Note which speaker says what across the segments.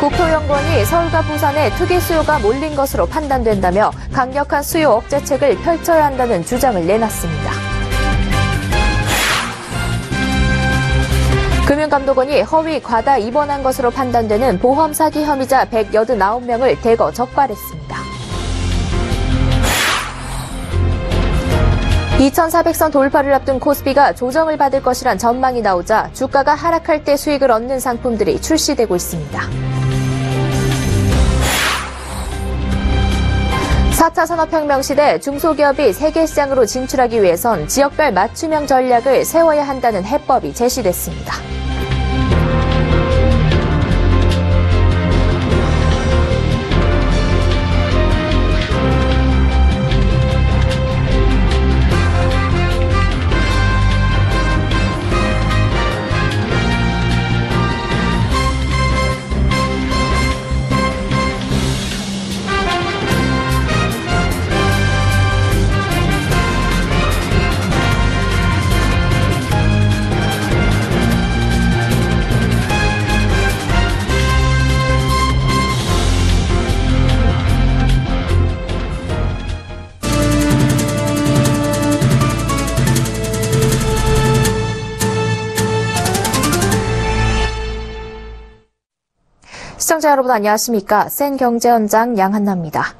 Speaker 1: 국토연구원이 서울과 부산에 투기 수요가 몰린 것으로 판단된다며 강력한 수요 억제책을 펼쳐야 한다는 주장을 내놨습니다. 금융감독원이 허위 과다 입원한 것으로 판단되는 보험 사기 혐의자 189명을 대거 적발했습니다. 2,400선 돌파를 앞둔 코스피가 조정을 받을 것이란 전망이 나오자 주가가 하락할 때 수익을 얻는 상품들이 출시되고 있습니다. 4차 산업혁명 시대 중소기업이 세계 시장으로 진출하기 위해선 지역별 맞춤형 전략을 세워야 한다는 해법이 제시됐습니다. 시청자 여러분 안녕하십니까? 센 경제원장 양한나입니다.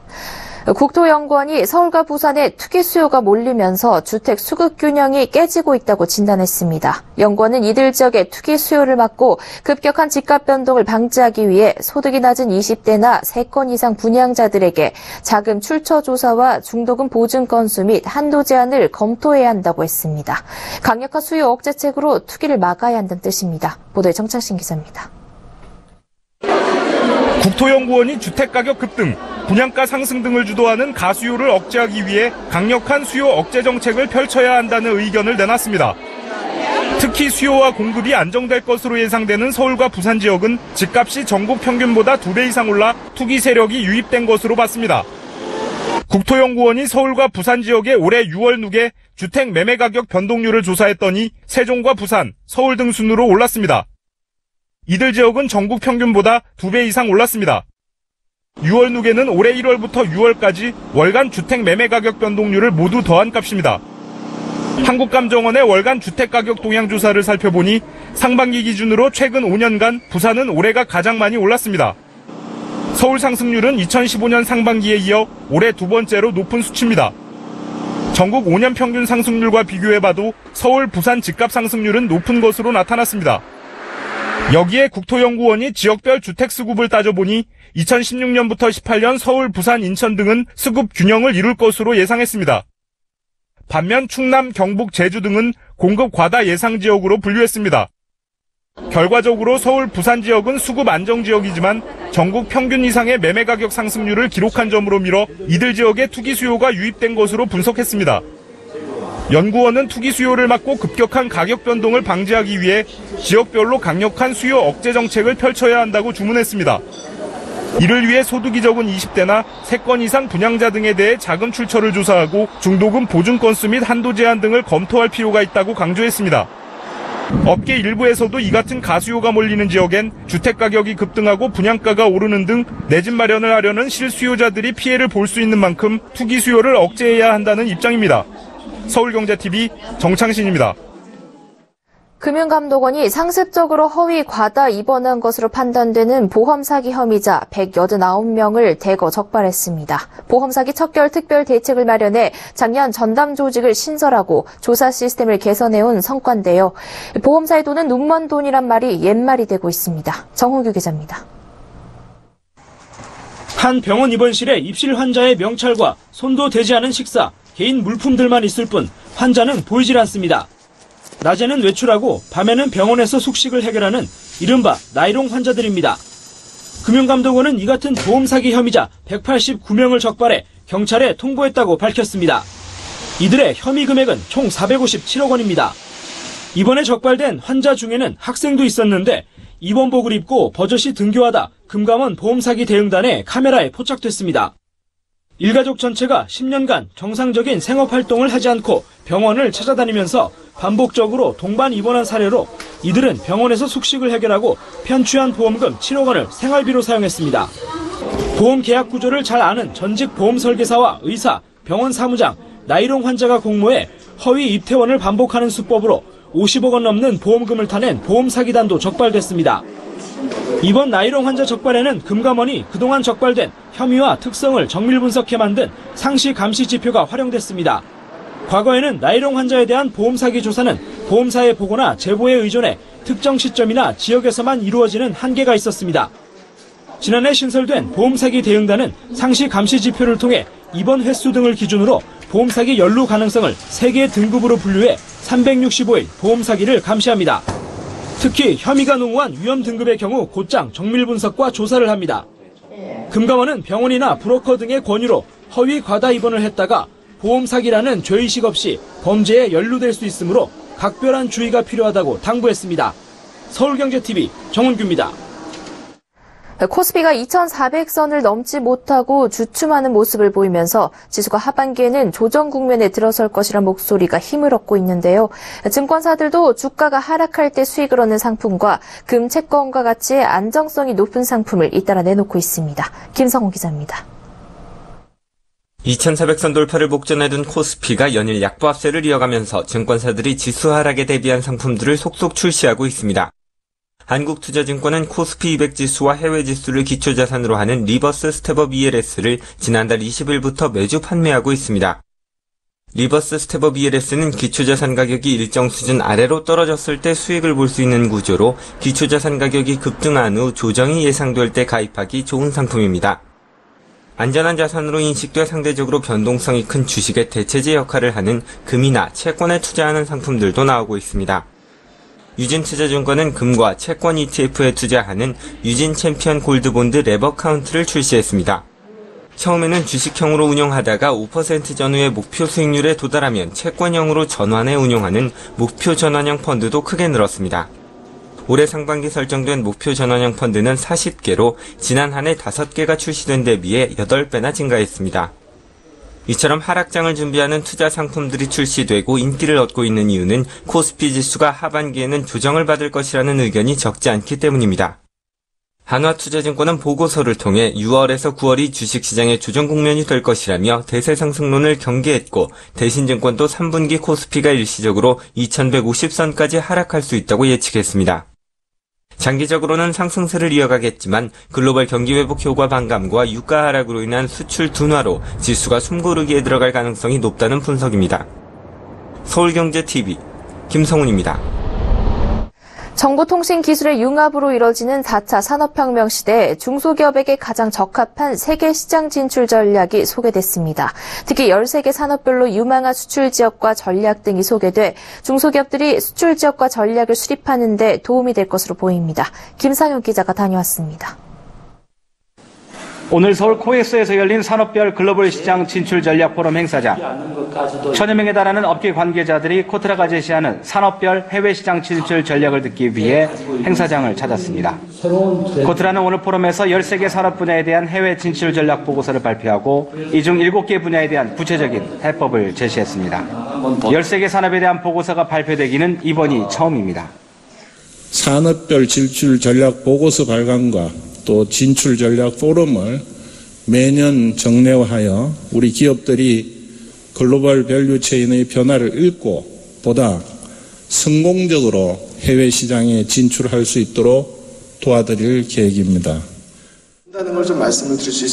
Speaker 1: 국토연구원이 서울과 부산에 투기 수요가 몰리면서 주택 수급 균형이 깨지고 있다고 진단했습니다. 연구원은 이들 지역의 투기 수요를 막고 급격한 집값 변동을 방지하기 위해 소득이 낮은 20대나 3건 이상 분양자들에게 자금 출처 조사와 중도금 보증 건수 및 한도 제한을 검토해야 한다고 했습니다. 강력한 수요 억제책으로 투기를 막아야 한다는 뜻입니다. 보도에 정창신 기자입니다.
Speaker 2: 국토연구원이 주택가격 급등, 분양가 상승 등을 주도하는 가수요를 억제하기 위해 강력한 수요 억제 정책을 펼쳐야 한다는 의견을 내놨습니다. 특히 수요와 공급이 안정될 것으로 예상되는 서울과 부산 지역은 집값이 전국 평균보다 두배 이상 올라 투기 세력이 유입된 것으로 봤습니다. 국토연구원이 서울과 부산 지역의 올해 6월 누계 주택 매매 가격 변동률을 조사했더니 세종과 부산, 서울 등 순으로 올랐습니다. 이들 지역은 전국 평균보다 두배 이상 올랐습니다. 6월 누계는 올해 1월부터 6월까지 월간 주택 매매 가격 변동률을 모두 더한 값입니다. 한국감정원의 월간 주택가격 동향 조사를 살펴보니 상반기 기준으로 최근 5년간 부산은 올해가 가장 많이 올랐습니다. 서울 상승률은 2015년 상반기에 이어 올해 두 번째로 높은 수치입니다. 전국 5년 평균 상승률과 비교해봐도 서울, 부산 집값 상승률은 높은 것으로 나타났습니다. 여기에 국토연구원이 지역별 주택 수급을 따져보니 2016년부터 18년 서울, 부산, 인천 등은 수급 균형을 이룰 것으로 예상했습니다. 반면 충남, 경북, 제주 등은 공급 과다 예상 지역으로 분류했습니다. 결과적으로 서울, 부산 지역은 수급 안정 지역이지만 전국 평균 이상의 매매 가격 상승률을 기록한 점으로 밀어 이들 지역에 투기 수요가 유입된 것으로 분석했습니다. 연구원은 투기 수요를 막고 급격한 가격 변동을 방지하기 위해 지역별로 강력한 수요 억제 정책을 펼쳐야 한다고 주문했습니다. 이를 위해 소득이 적은 20대나 3건 이상 분양자 등에 대해 자금 출처를 조사하고 중도금 보증 건수 및 한도 제한 등을 검토할 필요가 있다고 강조했습니다. 업계 일부에서도 이 같은 가수요가 몰리는 지역엔 주택 가격이 급등하고 분양가가 오르는 등 내 집 마련을 하려는 실수요자들이 피해를 볼 수 있는 만큼 투기 수요를 억제해야 한다는 입장입니다. 서울경제TV 정창신입니다.
Speaker 1: 금융감독원이 상습적으로 허위 과다 입원한 것으로 판단되는 보험 사기 혐의자 189명을 대거 적발했습니다. 보험 사기 척결 특별 대책을 마련해 작년 전담 조직을 신설하고 조사 시스템을 개선해온 성과인데요. 보험사의 돈은 눈먼 돈이란 말이 옛말이 되고 있습니다. 정호규 기자입니다.
Speaker 3: 한 병원 입원실에 입실 환자의 명찰과 손도 대지 않은 식사, 개인 물품들만 있을 뿐 환자는 보이질 않습니다. 낮에는 외출하고 밤에는 병원에서 숙식을 해결하는 이른바 나이롱 환자들입니다. 금융감독원은 이 같은 보험 사기 혐의자 189명을 적발해 경찰에 통보했다고 밝혔습니다. 이들의 혐의 금액은 총 457억 원입니다. 이번에 적발된 환자 중에는 학생도 있었는데 입원복을 입고 버젓이 등교하다 금감원 보험 사기 대응단의 카메라에 포착됐습니다. 일가족 전체가 10년간 정상적인 생업활동을 하지 않고 병원을 찾아다니면서 반복적으로 동반 입원한 사례로 이들은 병원에서 숙식을 해결하고 편취한 보험금 7억 원을 생활비로 사용했습니다. 보험 계약 구조를 잘 아는 전직 보험 설계사와 의사, 병원 사무장, 나이롱 환자가 공모해 허위 입퇴원을 반복하는 수법으로 50억 원 넘는 보험금을 타낸 보험 사기단도 적발됐습니다. 이번 나이롱 환자 적발에는 금감원이 그동안 적발된 혐의와 특성을 정밀 분석해 만든 상시 감시 지표가 활용됐습니다. 과거에는 나이롱 환자에 대한 보험 사기 조사는 보험사의 보고나 제보에 의존해 특정 시점이나 지역에서만 이루어지는 한계가 있었습니다. 지난해 신설된 보험 사기 대응단은 상시 감시 지표를 통해 입원 횟수 등을 기준으로 보험 사기 연루 가능성을 3개 등급으로 분류해 365일 보험 사기를 감시합니다. 특히 혐의가 농후한 위험 등급의 경우 곧장 정밀 분석과 조사를 합니다. 금감원은 병원이나 브로커 등의 권유로 허위 과다 입원을 했다가 보험 사기라는 죄의식 없이 범죄에 연루될 수 있으므로 각별한 주의가 필요하다고 당부했습니다. 서울경제TV 정은규입니다.
Speaker 1: 코스피가 2,400선을 넘지 못하고 주춤하는 모습을 보이면서 지수가 하반기에는 조정 국면에 들어설 것이란 목소리가 힘을 얻고 있는데요. 증권사들도 주가가 하락할 때 수익을 얻는 상품과 금 채권과 같이 안정성이 높은 상품을 잇따라 내놓고 있습니다. 김성호 기자입니다.
Speaker 4: 2400선 돌파를 목전에 둔 코스피가 연일 약보합세를 이어가면서 증권사들이 지수 하락에 대비한 상품들을 속속 출시하고 있습니다. 한국투자증권은 코스피 200 지수와 해외 지수를 기초자산으로 하는 리버스 스텝업 ELS를 지난달 20일부터 매주 판매하고 있습니다. 리버스 스텝업 ELS는 기초자산 가격이 일정 수준 아래로 떨어졌을 때 수익을 볼 수 있는 구조로 기초자산 가격이 급등한 후 조정이 예상될 때 가입하기 좋은 상품입니다. 안전한 자산으로 인식돼 상대적으로 변동성이 큰 주식의 대체제 역할을 하는 금이나 채권에 투자하는 상품들도 나오고 있습니다. 유진투자증권은 금과 채권 ETF에 투자하는 유진 챔피언 골드본드 레버 카운트를 출시했습니다. 처음에는 주식형으로 운영하다가 5% 전후의 목표 수익률에 도달하면 채권형으로 전환해 운용하는 목표 전환형 펀드도 크게 늘었습니다. 올해 상반기 설정된 목표 전환형 펀드는 40개로 지난 한 해 5개가 출시된 데 비해 8배나 증가했습니다. 이처럼 하락장을 준비하는 투자 상품들이 출시되고 인기를 얻고 있는 이유는 코스피 지수가 하반기에는 조정을 받을 것이라는 의견이 적지 않기 때문입니다. 한화투자증권은 보고서를 통해 6월에서 9월이 주식시장의 조정 국면이 될 것이라며 대세 상승론을 경계했고 대신증권도 3분기 코스피가 일시적으로 2150선까지 하락할 수 있다고 예측했습니다. 장기적으로는 상승세를 이어가겠지만 글로벌 경기 회복 효과 반감과 유가 하락으로 인한 수출 둔화로 지수가 숨고르기에 들어갈 가능성이 높다는 분석입니다. 서울경제TV 김성훈입니다.
Speaker 1: 정보통신 기술의 융합으로 이뤄지는 4차 산업혁명 시대에 중소기업에게 가장 적합한 세계 시장 진출 전략이 소개됐습니다. 특히 13개 산업별로 유망한 수출 지역과 전략 등이 소개돼 중소기업들이 수출 지역과 전략을 수립하는 데 도움이 될 것으로 보입니다. 김상현 기자가 다녀왔습니다.
Speaker 5: 오늘 서울 코엑스에서 열린 산업별 글로벌 시장 진출 전략 포럼 행사장. 천여 명에 달하는 업계 관계자들이 코트라가 제시하는 산업별 해외 시장 진출 전략을 듣기 위해 행사장을 찾았습니다. 코트라는 오늘 포럼에서 13개 산업 분야에 대한 해외 진출 전략 보고서를 발표하고 이 중 7개 분야에 대한 구체적인 해법을 제시했습니다. 13개 산업에 대한 보고서가 발표되기는 이번이 처음입니다.
Speaker 6: 산업별 진출 전략 보고서 발간과 또 진출 전략 포럼을 매년 정례화하여 우리 기업들이 글로벌 밸류 체인의 변화를 읽고 보다 성공적으로 해외 시장에 진출할 수 있도록 도와드릴 계획입니다.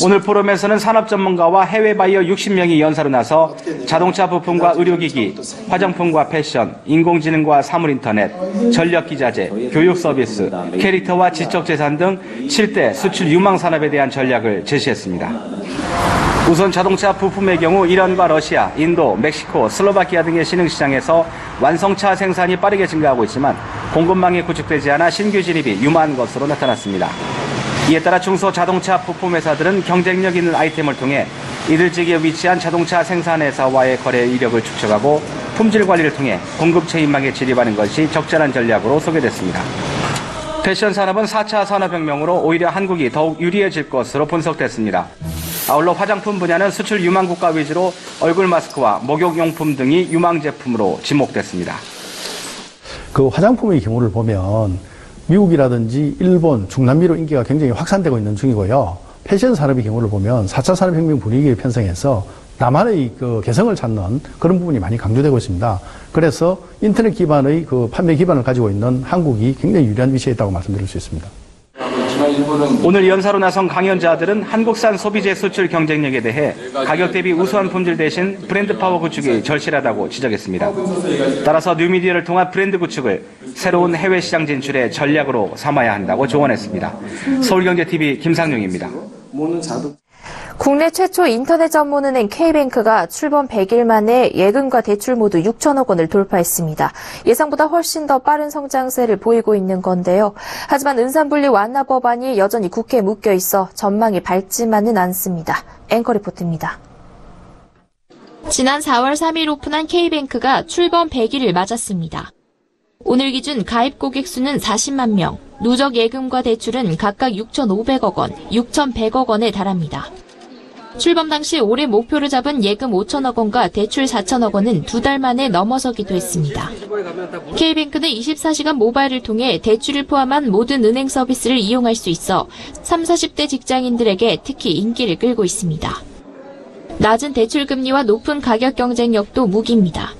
Speaker 5: 오늘 포럼에서는 산업 전문가와 해외 바이어 60명이 연사로 나서 자동차 부품과 의료기기, 화장품과 패션, 인공지능과 사물인터넷, 전력기자재, 교육 서비스, 캐릭터와 지적재산 등 7대 수출 유망 산업에 대한 전략을 제시했습니다. 우선 자동차 부품의 경우 이란과 러시아, 인도, 멕시코, 슬로바키아 등의 신흥시장에서 완성차 생산이 빠르게 증가하고 있지만 공급망이 구축되지 않아 신규 진입이 유망한 것으로 나타났습니다. 이에 따라 중소 자동차 부품 회사들은 경쟁력 있는 아이템을 통해 이들지기에 위치한 자동차 생산 회사와의 거래 이력을 축적하고 품질 관리를 통해 공급 체인망에 진입하는 것이 적절한 전략으로 소개됐습니다. 패션 산업은 4차 산업혁명으로 오히려 한국이 더욱 유리해질 것으로 분석됐습니다. 아울러 화장품 분야는 수출 유망 국가 위주로 얼굴 마스크와 목욕용품 등이 유망 제품으로 지목됐습니다.
Speaker 7: 그 화장품의 경우를 보면 미국이라든지 일본, 중남미로 인기가 굉장히 확산되고 있는 중이고요. 패션 산업의 경우를 보면 4차 산업혁명 분위기를 편성해서 나만의 그 개성을 찾는 그런 부분이 많이 강조되고 있습니다. 그래서 인터넷 기반의 그 판매 기반을 가지고 있는 한국이 굉장히 유리한 위치에 있다고 말씀드릴 수 있습니다.
Speaker 5: 오늘 연사로 나선 강연자들은 한국산 소비재 수출 경쟁력에 대해 가격 대비 우수한 품질 대신 브랜드 파워 구축이 절실하다고 지적했습니다. 따라서 뉴미디어를 통한 브랜드 구축을 새로운 해외 시장 진출의 전략으로 삼아야 한다고 조언했습니다. 서울경제TV 김상용입니다.
Speaker 1: 국내 최초 인터넷 전문은행 K뱅크가 출범 100일 만에 예금과 대출 모두 6천억 원을 돌파했습니다. 예상보다 훨씬 더 빠른 성장세를 보이고 있는 건데요. 하지만 은산분리 완화 법안이 여전히 국회에 묶여 있어 전망이 밝지만은 않습니다. 앵커 리포트입니다.
Speaker 8: 지난 4월 3일 오픈한 K뱅크가 출범 100일을 맞았습니다. 오늘 기준 가입 고객 수는 40만 명, 누적 예금과 대출은 각각 6,500억 원, 6,100억 원에 달합니다. 출범 당시 올해 목표를 잡은 예금 5천억 원과 대출 4천억 원은 두 달 만에 넘어서기도 했습니다. K뱅크는 24시간 모바일을 통해 대출을 포함한 모든 은행 서비스를 이용할 수 있어 3, 40대 직장인들에게 특히 인기를 끌고 있습니다. 낮은 대출 금리와 높은 가격 경쟁력도 무기입니다.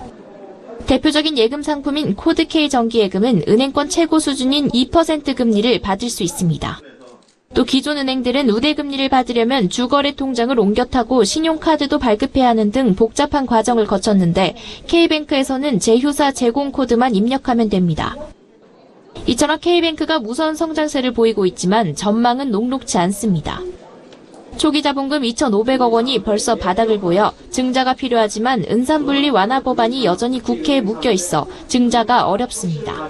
Speaker 8: 대표적인 예금 상품인 코드K 정기예금은 은행권 최고 수준인 2% 금리를 받을 수 있습니다. 또 기존 은행들은 우대 금리를 받으려면 주거래 통장을 옮겨 타고 신용카드도 발급해야 하는 등 복잡한 과정을 거쳤는데 K뱅크에서는 제휴사 제공 코드만 입력하면 됩니다. 이처럼 K뱅크가 무선 성장세를 보이고 있지만 전망은 녹록지 않습니다. 초기 자본금 2,500억 원이 벌써 바닥을 보여 증자가 필요하지만 은산분리 완화 법안이 여전히 국회에 묶여 있어 증자가 어렵습니다.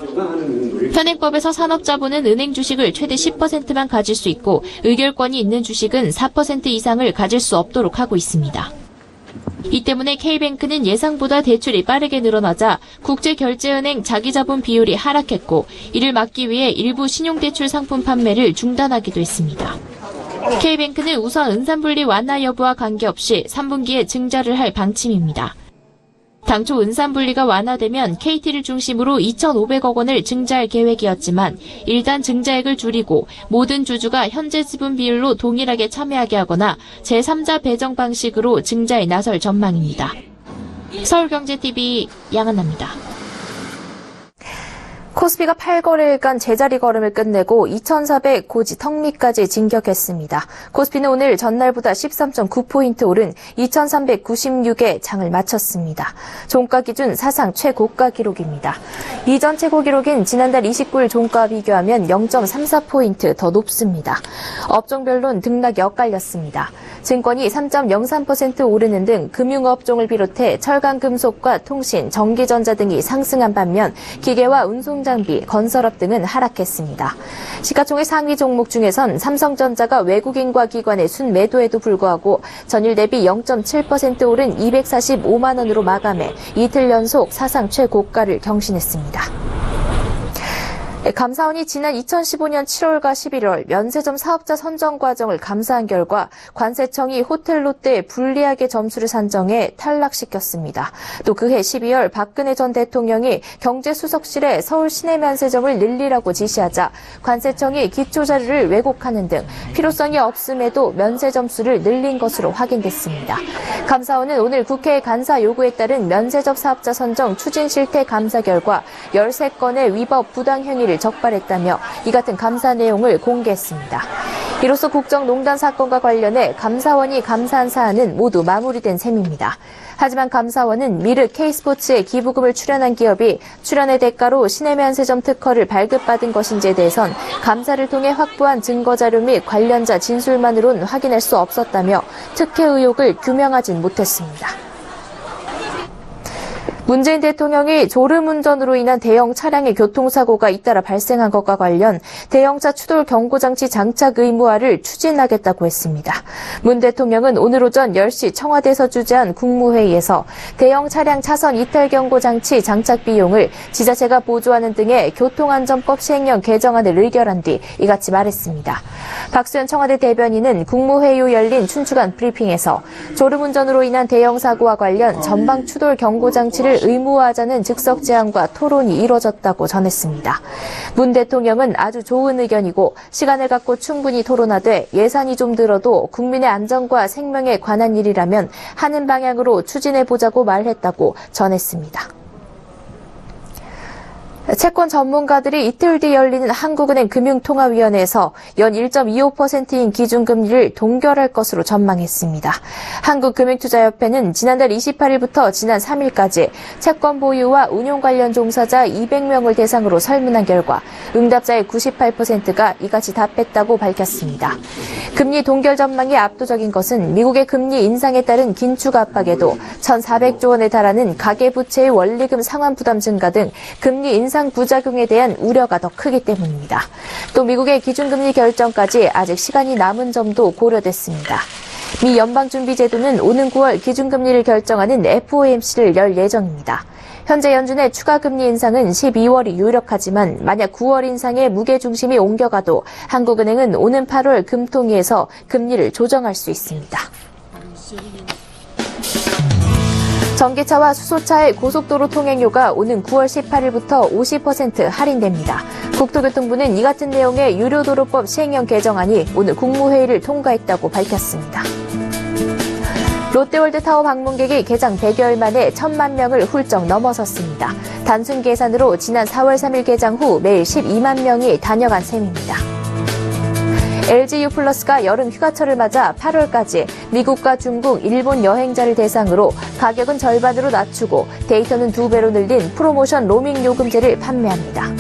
Speaker 8: 현행법에서 산업자본은 은행 주식을 최대 10%만 가질 수 있고 의결권이 있는 주식은 4% 이상을 가질 수 없도록 하고 있습니다. 이 때문에 K뱅크는 예상보다 대출이 빠르게 늘어나자 국제결제은행 자기자본 비율이 하락했고 이를 막기 위해 일부 신용대출 상품 판매를 중단하기도 했습니다. K뱅크는 우선 은산분리 완화 여부와 관계없이 3분기에 증자를 할 방침입니다. 당초 은산분리가 완화되면 KT를 중심으로 2,500억 원을 증자할 계획이었지만 일단 증자액을 줄이고 모든 주주가 현재 지분 비율로 동일하게 참여하게 하거나 제3자 배정 방식으로 증자에 나설 전망입니다. 서울경제TV 양한나입니다.
Speaker 1: 코스피가 8거래일간 제자리 걸음을 끝내고 2,400 고지 턱밑까지 진격했습니다. 코스피는 오늘 전날보다 13.9포인트 오른 2,396에 장을 마쳤습니다. 종가 기준 사상 최고가 기록입니다. 이전 최고 기록인 지난달 29일 종가와 비교하면 0.34포인트 더 높습니다. 업종별론 등락이 엇갈렸습니다. 증권이 3.03% 오르는 등 금융업종을 비롯해 철강, 금속과 통신, 전기전자 등이 상승한 반면 기계와 운송 장비, 건설업 등은 하락했습니다. 시가총액 상위 종목 중에선 삼성전자가 외국인과 기관의 순매도에도 불구하고 전일 대비 0.7% 오른 245만 원으로 마감해 이틀 연속 사상 최고가를 경신했습니다. 감사원이 지난 2015년 7월과 11월 면세점 사업자 선정 과정을 감사한 결과 관세청이 호텔 롯데에 불리하게 점수를 산정해 탈락시켰습니다. 또 그해 12월 박근혜 전 대통령이 경제수석실에 서울 시내 면세점을 늘리라고 지시하자 관세청이 기초 자료를 왜곡하는 등 필요성이 없음에도 면세 점수를 늘린 것으로 확인됐습니다. 감사원은 오늘 국회 간사 요구에 따른 면세점 사업자 선정 추진 실태 감사 결과 13건의 위법 부당 행위를 적발했다며 이 같은 감사 내용을 공개했습니다. 이로써 국정농단 사건과 관련해 감사원이 감사한 사안은 모두 마무리된 셈입니다. 하지만 감사원은 미르 K스포츠에 기부금을 출연한 기업이 출연의 대가로 시내 면세점 특허를 발급받은 것인지에 대해선 감사를 통해 확보한 증거자료 및 관련자 진술만으론 확인할 수 없었다며 특혜 의혹을 규명하진 못했습니다. 문재인 대통령이 졸음 운전으로 인한 대형 차량의 교통사고가 잇따라 발생한 것과 관련 대형차 추돌 경고장치 장착 의무화를 추진하겠다고 했습니다. 문 대통령은 오늘 오전 10시 청와대에서 주재한 국무회의에서 대형 차량 차선 이탈 경고장치 장착 비용을 지자체가 보조하는 등의 교통안전법 시행령 개정안을 의결한 뒤 이같이 말했습니다. 박수현 청와대 대변인은 국무회의 후 열린 춘추관 브리핑에서 졸음 운전으로 인한 대형 사고와 관련 전방 추돌 경고장치를 의무화하자는 즉석 제안과 토론이 이뤄졌다고 전했습니다. 문 대통령은 아주 좋은 의견이고 시간을 갖고 충분히 토론하되 예산이 좀 들어도 국민의 안전과 생명에 관한 일이라면 하는 방향으로 추진해 보자고 말했다고 전했습니다. 채권 전문가들이 이틀 뒤 열리는 한국은행 금융통화위원회에서 연 1.25%인 기준금리를 동결할 것으로 전망했습니다. 한국금융투자협회는 지난달 28일부터 지난 3일까지 채권 보유와 운용 관련 종사자 200명을 대상으로 설문한 결과 응답자의 98%가 이같이 답했다고 밝혔습니다. 금리 동결 전망이 압도적인 것은 미국의 금리 인상에 따른 긴축 압박에도 1,400조 원에 달하는 가계부채의 원리금 상환 부담 증가 등 금리 인상 부작용에 대한 우려가 더 크기 때문입니다. 또 미국의 기준금리 결정까지 아직 시간이 남은 점도 고려됐습니다. 미 연방준비제도는 오는 9월 기준금리를 결정하는 FOMC를 열 예정입니다. 현재 연준의 추가 금리 인상은 12월이 유력하지만 만약 9월 인상에 무게 중심이 옮겨가도 한국은행은 오는 8월 금통위에서 금리를 조정할 수 있습니다. 전기차와 수소차의 고속도로 통행료가 오는 9월 18일부터 50% 할인됩니다. 국토교통부는 이 같은 내용의 유료도로법 시행령 개정안이 오늘 국무회의를 통과했다고 밝혔습니다. 롯데월드 타워 방문객이 개장 100여일 만에 1천만 명을 훌쩍 넘어섰습니다. 단순 계산으로 지난 4월 3일 개장 후 매일 12만 명이 다녀간 셈입니다. LGU 플러스가 여름 휴가철을 맞아 8월까지 미국과 중국, 일본 여행자를 대상으로 가격은 절반으로 낮추고 데이터는 두 배로 늘린 프로모션 로밍 요금제를 판매합니다.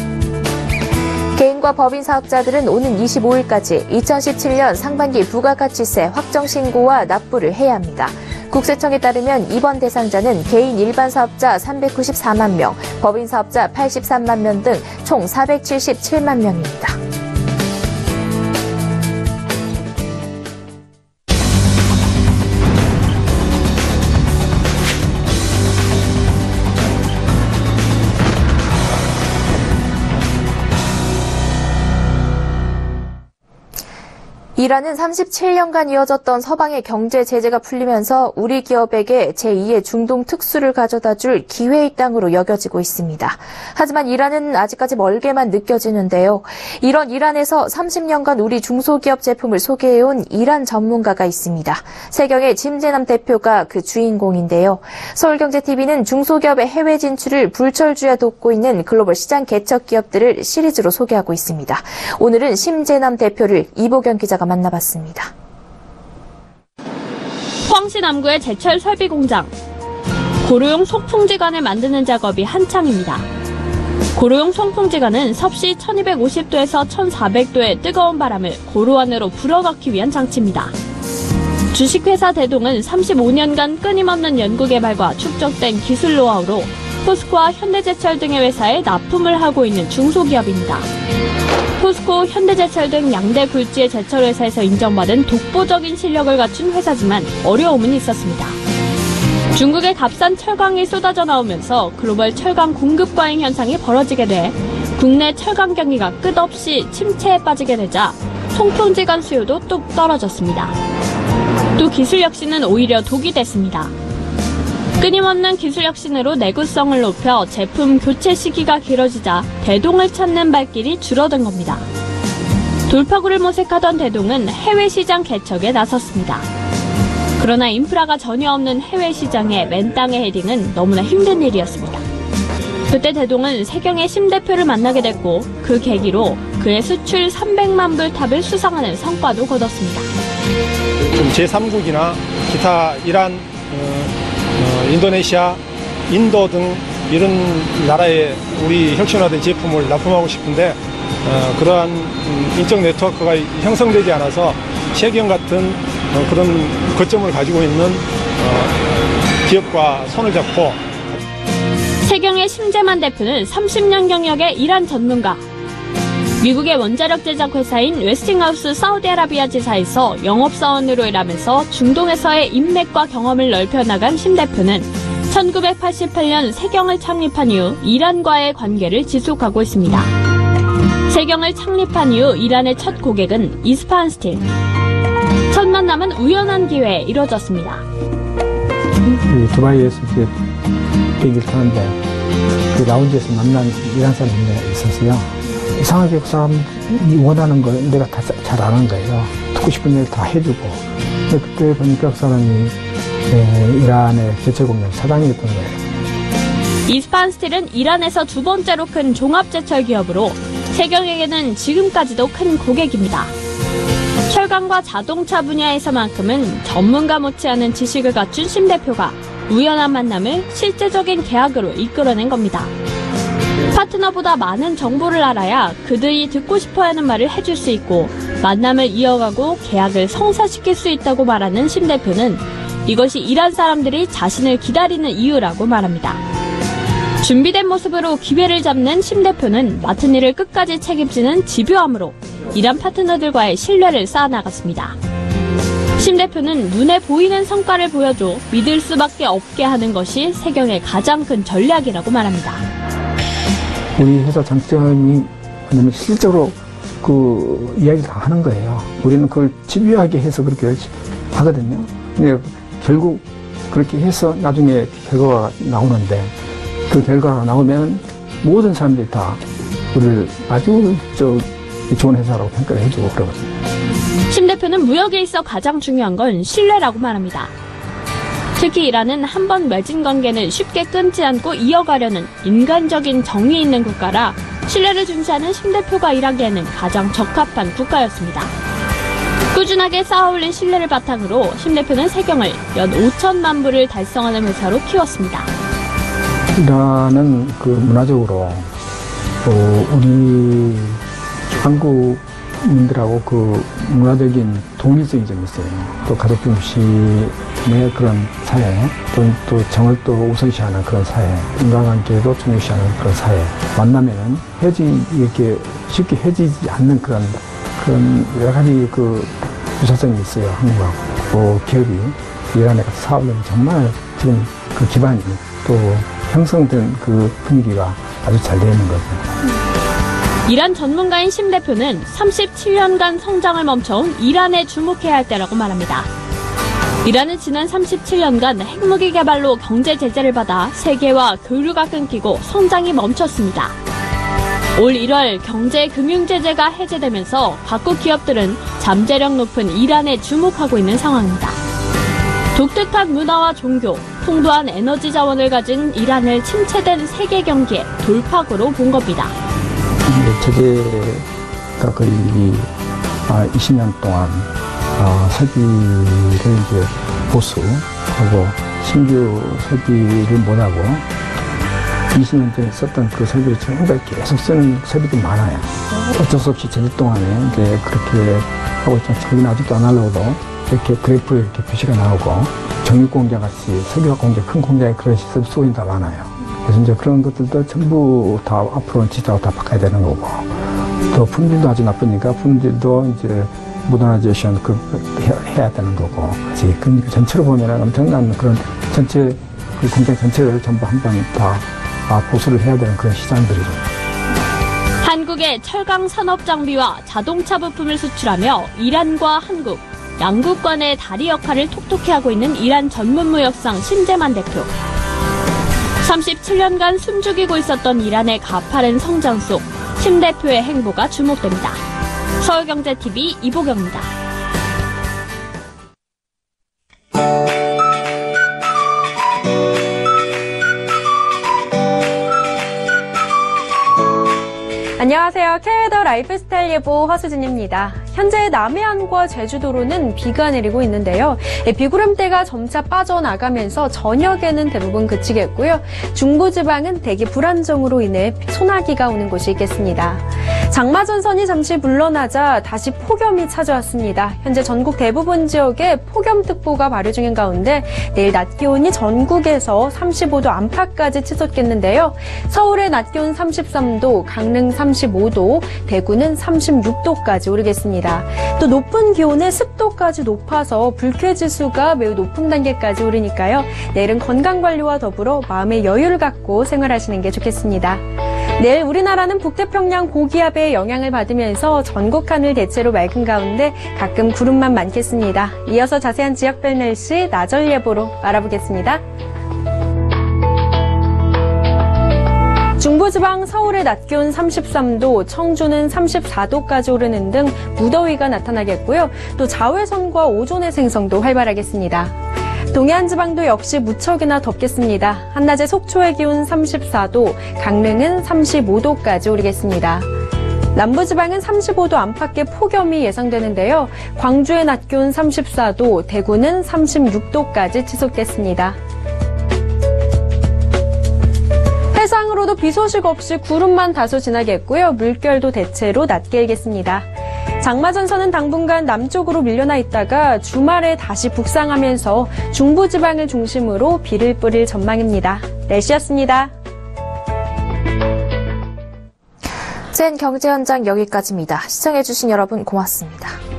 Speaker 1: 개인과 법인 사업자들은 오는 25일까지 2017년 상반기 부가가치세 확정 신고와 납부를 해야 합니다. 국세청에 따르면 이번 대상자는 개인 일반 사업자 394만 명, 법인 사업자 83만 명 등 총 477만 명입니다. 이란은 37년간 이어졌던 서방의 경제 제재가 풀리면서 우리 기업에게 제2의 중동 특수를 가져다 줄 기회의 땅으로 여겨지고 있습니다. 하지만 이란은 아직까지 멀게만 느껴지는데요. 이런 이란에서 30년간 우리 중소기업 제품을 소개해온 이란 전문가가 있습니다. 세경의 짐재남 대표가 그 주인공인데요. 서울경제TV는 중소기업의 해외 진출을 불철주야 돕고 있는 글로벌 시장 개척 기업들을 시리즈로 소개하고 있습니다. 오늘은 심재남 대표를 이보경 기자가 만 나봤습니다.
Speaker 9: 포항시 남구의 제철 설비 공장. 고로용 송풍지관을 만드는 작업이 한창입니다. 고로용 송풍지관은 섭씨 1250도에서 1400도의 뜨거운 바람을 고루 안으로 불어넣기 위한 장치입니다. 주식회사 대동은 35년간 끊임없는 연구개발과 축적된 기술 노하우로 포스코와 현대제철 등의 회사에 납품을 하고 있는 중소기업입니다. 포스코, 현대제철 등 양대 굴지의 제철 회사에서 인정받은 독보적인 실력을 갖춘 회사지만 어려움은 있었습니다. 중국의 값싼 철강이 쏟아져 나오면서 글로벌 철강 공급 과잉 현상이 벌어지게 돼 국내 철강 경기가 끝없이 침체에 빠지게 되자 송풍지관 수요도 뚝 떨어졌습니다. 또 기술 혁신은 오히려 독이 됐습니다. 끊임없는 기술 혁신으로 내구성을 높여 제품 교체 시기가 길어지자 대동을 찾는 발길이 줄어든 겁니다. 돌파구를 모색하던 대동은 해외 시장 개척에 나섰습니다. 그러나 인프라가 전혀 없는 해외 시장에 맨 땅에 헤딩은 너무나 힘든 일이었습니다. 그때 대동은 세경의 심 대표를 만나게 됐고 그 계기로 그의 수출 300만 불 탑을 수상하는 성과도 거뒀습니다.
Speaker 10: 제3국이나 기타 이란, 어, 어, 인도네시아, 인도 등 이런 나라에 우리 혁신화된 제품을 납품하고 싶은데 어, 그러한 음, 인적 네트워크가 형성되지 않아서 세경 같은 어, 그런 거점을 가지고 있는 어, 기업과 손을 잡고
Speaker 9: 세경의 심재만 대표는 30년 경력의 이란 전문가. 미국의 원자력 제작 회사인 웨스팅하우스 사우디아라비아 지사에서 영업사원으로 일하면서 중동에서의 인맥과 경험을 넓혀 나간 심 대표는 1988년 세경을 창립한 이후 이란과의 관계를 지속하고 있습니다. 세경을 창립한 이후 이란의 첫 고객은 이스파한 스틸. 첫 만남은 우연한 기회에 이뤄졌습니다.
Speaker 11: 그 두바이에서 이제 비행기를 타는데 그 라운지에서 만난 이란 사람이 있었어요. 이상하게 그 사람이 원하는 걸 내가 다 잘 아는 거예요. 듣고 싶은 얘기 다 해주고. 근데 그때 보니까 그 사람이 에, 이란의 제철공장 사장이었던 거예요.
Speaker 9: 이스파한 스틸은 이란에서 두 번째로 큰 종합제철 기업으로 세경에게는 지금까지도 큰 고객입니다. 철강과 자동차 분야에서만큼은 전문가 못지않은 지식을 갖춘 심 대표가 우연한 만남을 실제적인 계약으로 이끌어낸 겁니다. 파트너보다 많은 정보를 알아야 그들이 듣고 싶어 하는 말을 해줄 수 있고 만남을 이어가고 계약을 성사시킬 수 있다고 말하는 심 대표는 이것이 이란 사람들이 자신을 기다리는 이유라고 말합니다. 준비된 모습으로 기회를 잡는 심 대표는 맡은 일을 끝까지 책임지는 집요함으로 이란 파트너들과의 신뢰를 쌓아나갔습니다. 심 대표는 눈에 보이는 성과를 보여줘 믿을 수밖에 없게 하는 것이 세경의 가장 큰 전략이라고 말합니다.
Speaker 11: 우리 회사 장점이 뭐냐면 실제로 그 이야기를 다 하는 거예요. 우리는 그걸 집요하게 해서 그렇게 하거든요. 근데 결국 그렇게 해서 나중에 결과가 나오는데 그 결과가 나오면 모든 사람들이 다 우리를 아주 저 좋은 회사라고 평가를 해주고 그러거든요.
Speaker 9: 심 대표는 무역에 있어 가장 중요한 건 신뢰라고 말합니다. 특히 이란은 한 번 맺은 관계는 쉽게 끊지 않고 이어가려는 인간적인 정이 있는 국가라 신뢰를 중시하는 심 대표가 일하기에는 가장 적합한 국가였습니다. 꾸준하게 쌓아올린 신뢰를 바탕으로 심 대표는 세경을 연 5천만 불을 달성하는 회사로 키웠습니다.
Speaker 11: 이란은 그 문화적으로 어, 우리 한국민들하고 그 문화적인 동일성이 좀 있어요. 또 가족 중심 의 그런 사회, 또, 또 정을 또 우선시하는 그런 사회, 인간관계도 중요시하는 그런 사회. 만나면은 헤어지, 이렇게 쉽게 헤어지지 않는 그런, 그런 여러 가지 그 유사성이 있어요. 한국하고. 또 기업이 이란에 가서 사업을 정말 지금 그 기반이 또 형성된 그 분위기가 아주 잘 되어 있는 거죠.
Speaker 9: 이란 전문가인 심 대표는 37년간 성장을 멈춰온 이란에 주목해야 할 때라고 말합니다. 이란은 지난 37년간 핵무기 개발로 경제 제재를 받아 세계와 교류가 끊기고 성장이 멈췄습니다. 올 1월 경제 금융 제재가 해제되면서 각국 기업들은 잠재력 높은 이란에 주목하고 있는 상황입니다. 독특한 문화와 종교, 풍부한 에너지 자원을 가진 이란을 침체된 세계 경기의 돌파구로 본 겁니다.
Speaker 11: 제재가 거의 아, 20년 동안 아, 설비를 이제 보수하고 신규 설비를 못하고 20년 전에 썼던 그 설비를 지금 계속 쓰는 설비도 많아요. 어쩔 수 없이 제재 동안에 이제 그렇게 하고 있지만 저기는 아직도 아날로그로 이렇게 그래프 이렇게 표시가 나오고 정육공장 같이 설비화 공장, 큰 공장에 그런 시설 수요이 다 많아요. 그래서 이제 그런 것들도 전부 다 앞으로는 디지털로 다 바꿔야 되는 거고 또 품질도 아주 나쁘니까 품질도 이제 모더나이제이션 그 해야 되는 거고 그러니까 전체로 보면은 엄청난 그런 전체 그 공장 전체를 전부 한 번 다 보수를 해야 되는 그런 시장들이죠.
Speaker 9: 한국의 철강 산업 장비와 자동차 부품을 수출하며 이란과 한국, 양국 간의 다리 역할을 톡톡히 하고 있는 이란 전문 무역상 신재만 대표. 37년간 숨죽이고 있었던 이란의 가파른 성장 속 심 대표의 행보가 주목됩니다. 서울경제TV 이보경입니다.
Speaker 12: 안녕하세요. 캐더 라이프스타일 예보 허수진입니다. 현재 남해안과 제주도로는 비가 내리고 있는데요. 예, 비구름대가 점차 빠져나가면서 저녁에는 대부분 그치겠고요. 중부지방은 대기 불안정으로 인해 소나기가 오는 곳이 있겠습니다. 장마전선이 잠시 물러나자 다시 폭염이 찾아왔습니다. 현재 전국 대부분 지역에 폭염특보가 발효 중인 가운데 내일 낮 기온이 전국에서 35도 안팎까지 치솟겠는데요. 서울의 낮 기온 33도, 강릉 35도, 대구는 36도까지 오르겠습니다. 또 높은 기온에 습도까지 높아서 불쾌지수가 매우 높은 단계까지 오르니까요. 내일은 건강관리와 더불어 마음의 여유를 갖고 생활하시는 게 좋겠습니다. 내일 우리나라는 북태평양 고기압의 영향을 받으면서 전국 하늘 대체로 맑은 가운데 가끔 구름만 많겠습니다. 이어서 자세한 지역별 날씨 나절 예보로 알아보겠습니다. 중부지방 서울의 낮 기온 33도, 청주는 34도까지 오르는 등 무더위가 나타나겠고요. 또 자외선과 오존의 생성도 활발하겠습니다. 동해안 지방도 역시 무척이나 덥겠습니다. 한낮에 속초의 기온 34도, 강릉은 35도까지 오르겠습니다. 남부지방은 35도 안팎의 폭염이 예상되는데요. 광주의 낮 기온 34도, 대구는 36도까지 치솟겠습니다. 해상으로도 비 소식 없이 구름만 다소 지나겠고요. 물결도 대체로 낮게 일겠습니다. 장마전선은 당분간 남쪽으로 밀려나 있다가 주말에 다시 북상하면서 중부지방을 중심으로 비를 뿌릴 전망입니다. 날씨였습니다.
Speaker 1: 센 경제 현장 여기까지입니다. 시청해주신 여러분 고맙습니다.